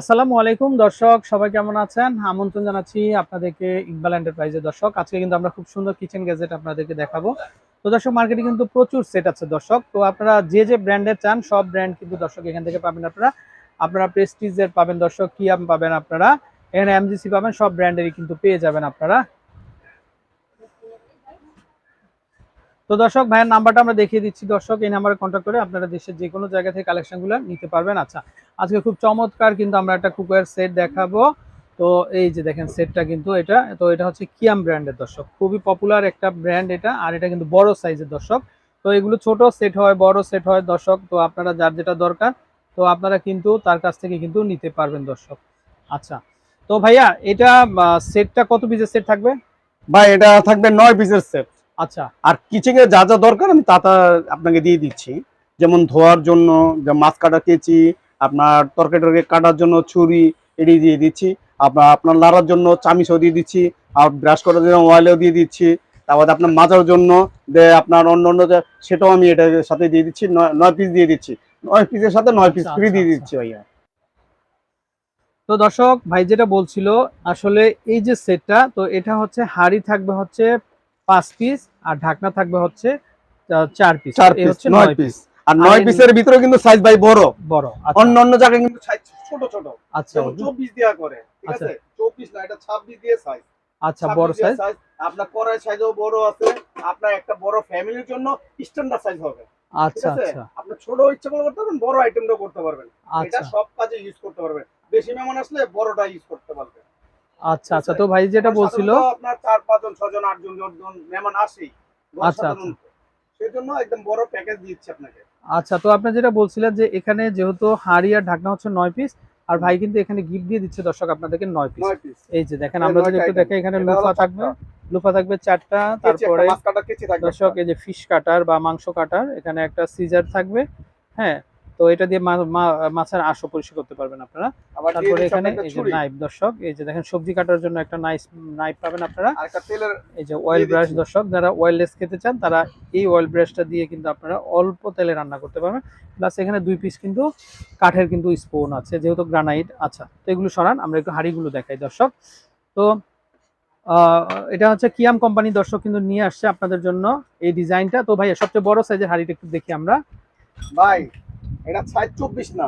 আসসালামু আলাইকুম, দর্শক, সবাই কেমন আছেন? আমন্ত্রণ জানাচ্ছি আপনাদেরকে ইকবাল এন্টারপ্রাইজের দর্শক। আজকে কিন্তু আমরা খুব সুন্দর কিচেন গ্যাজেট আপনাদেরকে দেখাবো। তো দর্শক মার্কেটে কিন্তু প্রচুর সেট আছে, দর্শক। তো আপনারা যে যে ব্র্যান্ডের চান, সব ব্র্যান্ড কিন্তু দর্শক এখান থেকে পাবেন আপনারা। আপনারা প্রেস্টিজের পাবেন, দর্শক। কিয়াম পাবেন আপনারা। এখানে এমজিসি পাবেন, সব ব্র্যান্ডেরই কিন্তু পেয়ে যাবেন আপনারা। তো দর্শক, ভাইয়ের নাম্বারটা আমরা দেখিয়ে দিচ্ছি। দর্শক, এই নাম্বারে কন্ট্যাক্ট করে আপনারা দেশের যে কোনো জায়গা থেকে কালেকশনগুলো নিতে পারবেন। আচ্ছা আজকে খুব চমৎকার কিন্তু আমরা একটা কুকার সেট দেখাবো। তো এই যে দেখেন সেটটা কিন্তু এটা, তো এটা হচ্ছে কিয়াম ব্র্যান্ডের দর্শক। খুবই পপুলার একটা ব্র্যান্ড এটা, আর এটা কিন্তু বড় সাইজের দর্শক। তো এগুলো ছোট সেট হয়, বড় সেট হয় দর্শক। তো আপনারা যার যেটা দরকার, তো আপনারা কিন্তু তার কাছ থেকে কিন্তু নিতে পারবেন দর্শক। আচ্ছা তো ভাইয়া, এটা সেটটা কত পিসের সেট থাকবে? ভাই, এটা থাকবে নয় পিসের সেট আচ্ছা। আর কিচেন এর যা যা দরকার আমি তা তা আপনাকে দিয়ে দিচ্ছি। যেমন ধোয়ার জন্য মাছ কাটা কেচি আপনার তরকারি টরকারি কাটার জন্য ছুরি এটি দিয়ে দিচ্ছি। আপনার আপনার লাড়ার জন্য চামিচও দিয়ে দিচ্ছি। আর ব্রাশ করার জন্য অয়েলও দিয়ে দিচ্ছি। তারপর আপনার মাজার জন্য যে আপনার অন্য অন্য সেটাও আমি এটার সাথে দিয়ে দিচ্ছি। নয় পিস দিয়ে দিচ্ছি। নয় পিসের সাথে নয় পিস আচ্ছা, ফ্রি আচ্ছা, দিয়ে আচ্ছা। দিচ্ছি ভাইয়া। তো দর্শক ভাই যেটা বলছিল আসলে এই যে সেটটা তো এটা হচ্ছে হাড়ি থাকবে হচ্ছে পাঁচ পিস আর ঢাকনা থাকবে হচ্ছে চার পিস চার পিস নয় পিস আর নয় পিসের ভিতরে কিন্তু সাইজ ভাই বড়। বড় আচ্ছা। অন্য অন্য জায়গায় কিন্তু সাইজ ছোট ছোট। আচ্ছা। চব্বিশ দেওয়া করে ঠিক আচ্ছা। আছে? চব্বিশ না এটা ছাব্বিশ দিয়ে সাইজ আচ্ছা বড় সাইজ আপনার কড়াই সাইজও বড় আছে আপনার একটা বড় ফ্যামিলির জন্য স্ট্যান্ডার্ড সাইজ হবে। আচ্ছা আচ্ছা। আপনি ছোট ইচ্ছা করলে করতে পারবেন বড় আইটেমটাও করতে পারবেন। এটা আচ্ছা সব কাজে ইউজ করতে পারবেন। বেশি মেহমান আসলে বড়টা ইউজ করতে পারবেন। আচ্ছা আচ্ছা। তো ভাই যেটা বলছিল আপনার চার পাঁচজন ছজন আটজন জন মেহমান আসেই আচ্ছা, সেই জন্য একদম বড় প্যাকেজ দিচ্ছি আপনাকে। আচ্ছা তো আপনি যেটা বলছিলেন যে এখানে যেহেতু হাড়ি আর ঢাকনা হচ্ছে নয় পিস আর ভাই কিন্তু এখানে গিফট দিয়ে দিচ্ছে দর্শক আপনাদেরকে নয় পিস এই যে দেখেন আমরা যদি একটু দেখে এখানে লুফা থাকবে। লুফা থাকবে চারটা তারপরে দর্শক এই যে ফিশ কাটার বা মাংস কাটার এখানে একটা সিজার থাকবে। হ্যাঁ তো এটা দিয়ে মাছের আঁশও পরিষ্কার করতে পারবেন আপনারা। তারপরে এখানে এই যে নাইফ দর্শক এই যে দেখেন সবজি কাটার জন্য একটা নাইস নাইফ পাবেন আপনারা। এই যে অয়েল ব্রাশ দর্শক যারা অয়েললেস খেতে চান তারা এই অয়েল ব্রাশটা দিয়ে কিন্তু আপনারা অল্প তেলে রান্না করতে পারবেন। প্লাস এখানে দুই পিস কিন্তু কাঠের কিন্তু স্পুন আছে যেহেতু গ্রানাইট আচ্ছা। তো এগুলো সরান আমরা একটু হাঁড়িগুলো দেখাই দর্শক। তো আহ, এটা হচ্ছে কিয়াম কোম্পানি দর্শক কিন্তু নিয়ে আসছে আপনাদের জন্য এই ডিজাইনটা তো ভাই সবচেয়ে বড় সাইজের হাঁড়িটা একটু দেখি আমরা। ভাই এটা সাইজ চব্বিশ না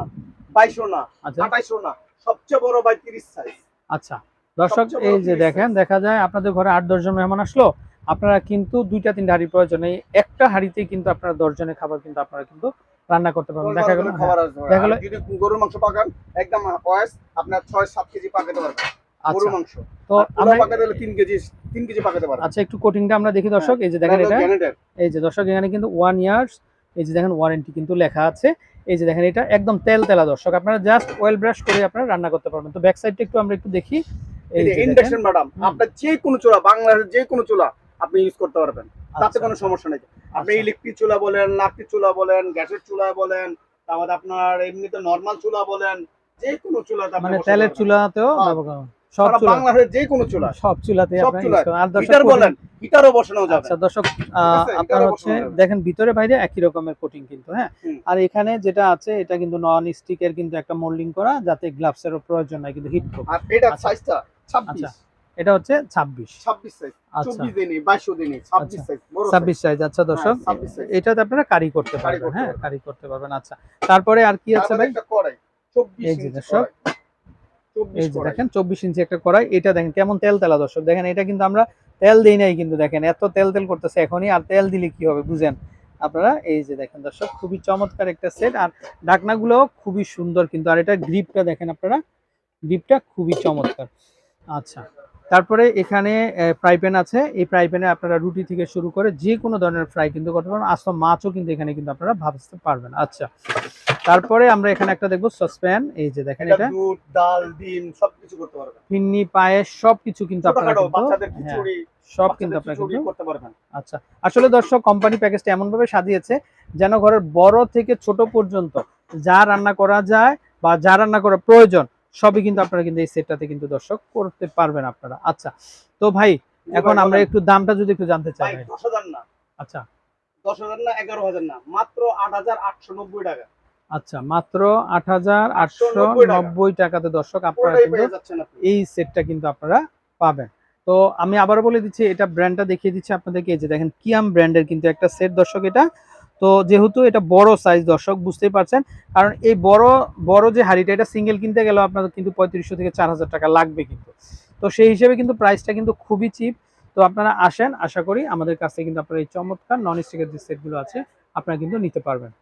বাইশো না আচ্ছা। আঠাইশো না সবচেয়ে বড় ভাই তিরিশ সাইজ আচ্ছা দর্শক এই যে দেখেন দেখা যায় আপনাদের ঘরে আট দশজন মেহমান আসলো আপনারা কিন্তু দুইটা তিনটা হাঁড়ি প্রয়োজন এই একটা হাঁড়িতেই কিন্তু আপনারা দশজনের খাবার কিন্তু আপনারা কিন্তু রান্না করতে পারবেন। দেখা গেল হ্যাঁ, দেখা গেলো- আর যদি গরুর মাংস পাকান একদম ওয়াইস আপনার ছয় সাত কেজি পাকাতে পারবেন। গরুর আচ্ছা মাংস। তো আমরা পাকাতে হলে কেজি তিন কেজি পাকাতে পারবেন। আচ্ছা একটু কোটিংটা আমরা দেখি দর্শক এই যে দেখেন এটা। এই যে দর্শক এখানে কিন্তু ওয়ান ইয়ার্স এই যে দেখেন ওয়ারেন্টি কিন্তু লেখা আছে। এই যে দেখেন এটা একদম তেল তেলা দর্শক। আপনারা জাস্ট অয়েল ব্রাশ করে আপনারা রান্না করতে পারবেন। তো ব্যাক সাইডটা একটু আমরা একটু দেখি। ইন্ডাকশন ম্যাডাম আপনার যে কোনো চুলা বাংলাদেশের যে কোনো চুলা আপনি ইউজ করতে পারবেন। তাতে আচ্ছা, কোনো সমস্যা নেই। আপনি আচ্ছা। ইলেকট্রিক চুলা বলেন লাকড়ির চুলা বলেন গ্যাসের চুলা বলেন তারপর আপনার এমনিতে নর্মাল চুলা বলেন যে কোনো চুলাতে মানে তেলের চুলাতেও হ্যাঁ। ব্যবহার। সব বাংলাদেশের যে কোনো চুলা সব চুলাতে সব আপনারা চুলায়। use করুন। আর দর্শক হিটার বলেন হিটারও বসানো যাবে আচ্ছা দর্শক আপনার হচ্ছে দেখেন ভিতরে বাইরে একই রকমের কোটিং কিন্তু হ্যাঁ আর এখানে যেটা আছে এটা কিন্তু নন স্টিকের কিন্তু একটা মোল্ডিং করা যাতে গ্লাভসেরও প্রয়োজন নাই কিন্তু হিট আর এটা আচ্ছা। সাইজটা আচ্ছা। এটা হচ্ছে সাইজ আচ্ছা দিনে দিনে। সাইজ সাইজ দর্শক হ্যাঁ, 26 size। এটাতে আপনারা কারি করতে পারবেন হ্যাঁ কারি করতে পারবেন আচ্ছা তারপরে আর কি আছে ভাই একটা কড়াই চব্বিশ এই যে ইঞ্চি দর্শক। এই যে। দেখেন চব্বিশ ইঞ্চি একটা কড়াই। এটা দেখেন কেমন তেল তেলা দর্শক? দেখেন এটা কিন্তু আমরা তেল দিই নাই কিন্তু দেখেন এত তেল তেল করতেছে এখনই আর তেল দিলে কি হবে বুঝেন? আপনারা এই যে দেখেন দর্শক খুবই চমৎকার একটা সেট আর ঢাকনাগুলো খুবই সুন্দর কিন্তু আর এটা গ্রিপটা দেখেন আপনারা গ্রিপটা খুবই চমৎকার। আচ্ছা তারপরে এখানে ফ্রাই প্যান আছে। এই ফ্রাই প্যানে আপনারা রুটি থেকে শুরু করে যে কোনো ধরনের ফ্রাই কিন্তু করতে পারবেন। আস্ত মাছও কিন্তু এখানে কিন্তু আপনারা ভাবতে পারবেন। আচ্ছা। তারপরে আমরা এখানে একটা দেখব সসপ্যান এই যে দেখেন এটা। দুধ ডাল ডিম সবকিছু করতে পারবেন। ফিন্নি পায়েস সবকিছু কিন্তু আপনারা বাচ্চাদের হ্যাঁ, খিচুড়ি সব কিন্তু আপনারা কিন্তু করতে পারবেন। আচ্ছা। আসলে দর্শক কোম্পানি প্যাকেজটা এমন ভাবে সাজিয়েছে যেন ঘরের বড় থেকে ছোট পর্যন্ত যা রান্না করা যায় বা যা রান্না করা প্রয়োজন সবই কিন্তু আপনারা কিন্তু এই সেটটাতে কিন্তু দর্শক করতে পারবেন আপনারা। আচ্ছা তো ভাই এখন আমরা একটু দামটা যদি একটু জানতে চাই ভাই ভাই। দশ হাজার না। আচ্ছা। দশ হাজার না এগারো হাজার না। মাত্র আট হাজার আটশো নব্বই টাকা। আচ্ছা মাত্র আট হাজার আটশো নব্বই টাকাতে দর্শক আপনারা কিন্তু এই সেটটা কিন্তু আপনারা পাবেন। তো আমি আবারও বলে দিচ্ছি এটা ব্র্যান্ডটা দেখিয়ে দিচ্ছি আপনাদেরকে। এই যে দেখেন কিয়াম ব্র্যান্ডের কিন্তু একটা সেট দর্শক এটা। তো যেহেতু এটা বড় সাইজ দর্শক বুঝতেই পারছেন। কারণ এই বড় বড় যে হাড়িটা এটা সিঙ্গেল কিনতে গেলেও আপনাদের কিন্তু পঁয়ত্রিশশো থেকে চার হাজার টাকা লাগবে কিন্তু। তো সেই হিসেবে কিন্তু প্রাইসটা কিন্তু খুবই চিপ তো আপনারা আসেন আশা করি আমাদের কাছে কিন্তু আপনারা এই চমৎকার নন স্টিকের যে সেটগুলো আছে আপনারা কিন্তু নিতে পারবেন।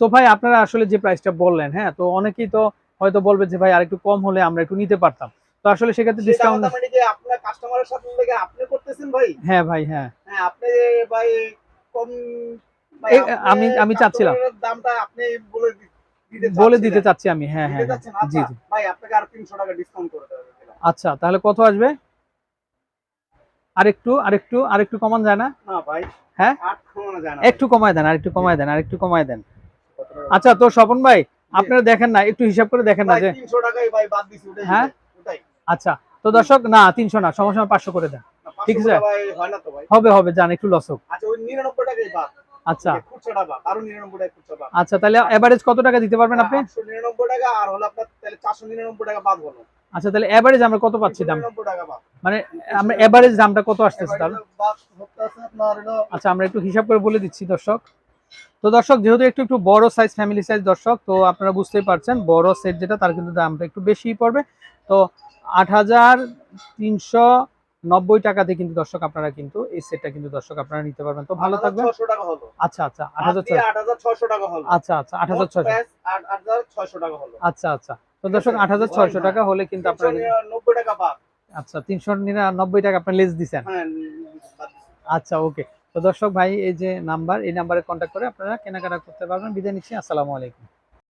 তো ভাই আপনারা আসলে যে প্রাইসটা বললেন হ্যাঁ তো অনেকেই তো হয়তো বলবে যে ভাই আরেকটু কম হলে আমরা একটু নিতে পারতাম। তো আসলে সেক্ষেত্রে ডিসকাউন্ট আপনার কাস্টমারের সাথে আপনি করতেছেন ভাই? হ্যাঁ ভাই হ্যাঁ। হ্যাঁ আপনি ভাই কম আমি- আমি চাচ্ছিলাম। দামটা আপনি বলে দিতে বলে দিতে চাচ্ছি আমি হ্যাঁ হ্যাঁ হ্যাঁ। জি আচ্ছা, জি। ভাই আপনাকে আর তিনশো টাকা ডিসকাউন্ট করে দেবো আচ্ছা তাহলে কত আসবে? আরেকটু আরেকটু আরেকটু কমান যায় না? না ভাই হ্যাঁ? আট কমানো যায় না একটু কমায় দেন আরেকটু কমায় দেন আরেকটু কমায় দেন। আচ্ছা তো স্বপন ভাই আপনারা দেখেন না একটু হিসাব করে দেখেন না যে তিনশো টাকাই ভাই বাদ দিছি ওটাই হ্যাঁ? আচ্ছা তো দর্শক না তিনশো না সমস্যা পাঁচশো করে দেন। ঠিক আছে। ভাই হয় না তো ভাই। হবে হবে যান একটু লস হোক। আচ্ছা ওই নিরানব্বই টাকাই বাদ। আচ্ছা। খুচরা টাকা খুচরা আচ্ছা তাহলে এভারেজ কত টাকা দিতে পারবেন আপনি? আটশো নিরানব্বই টাকা আর হলো আপনার তাহলে চারশো নিরানব্বই টাকা বাদ হলো। আচ্ছা তাহলে এভারেজ আমরা কত পাচ্ছি দাম? টাকা মানে আমরা এভারেজ দামটা কত আসতেছে তাহলে? আচ্ছা আমরা একটু হিসাব করে বলে দিচ্ছি দর্শক। তো দর্শক যেহেতু একটু একটু বড় সাইজ ফ্যামিলি সাইজ দর্শক তো আপনারা বুঝতেই পারছেন বড় সেট যেটা তার কিন্তু দামটা একটু বেশিই পড়বে। তো আট হাজার তিনশো নব্বই টাকাতে কিন্তু দর্শক আপনারা কিন্তু এই সেটটা কিন্তু দর্শক আপনারা নিতে পারবেন। তো ভালো থাকবেন। হলো। আচ্ছা আচ্ছা আট হাজার ছয় ছয়শো। টাকা হলো। আচ্ছা আচ্ছা আট হাজার ছয়শো। ছয়শো টাকা হলো। আচ্ছা আচ্ছা। তো দর্শক আট হাজার ছয়শো টাকা হলে কিন্তু আপনারা টাকা আচ্ছা তিনশো নিরানব্বই টাকা আপনার লেস দিচ্ছেন হ্যাঁ। আচ্ছা ওকে। তো দর্শক ভাই এই যে নাম্বার এই নাম্বারে কন্ট্যাক্ট করে আপনারা কেনাকাটা করতে পারবেন। বিদায় নিচ্ছি আসসালামু আলাইকুম।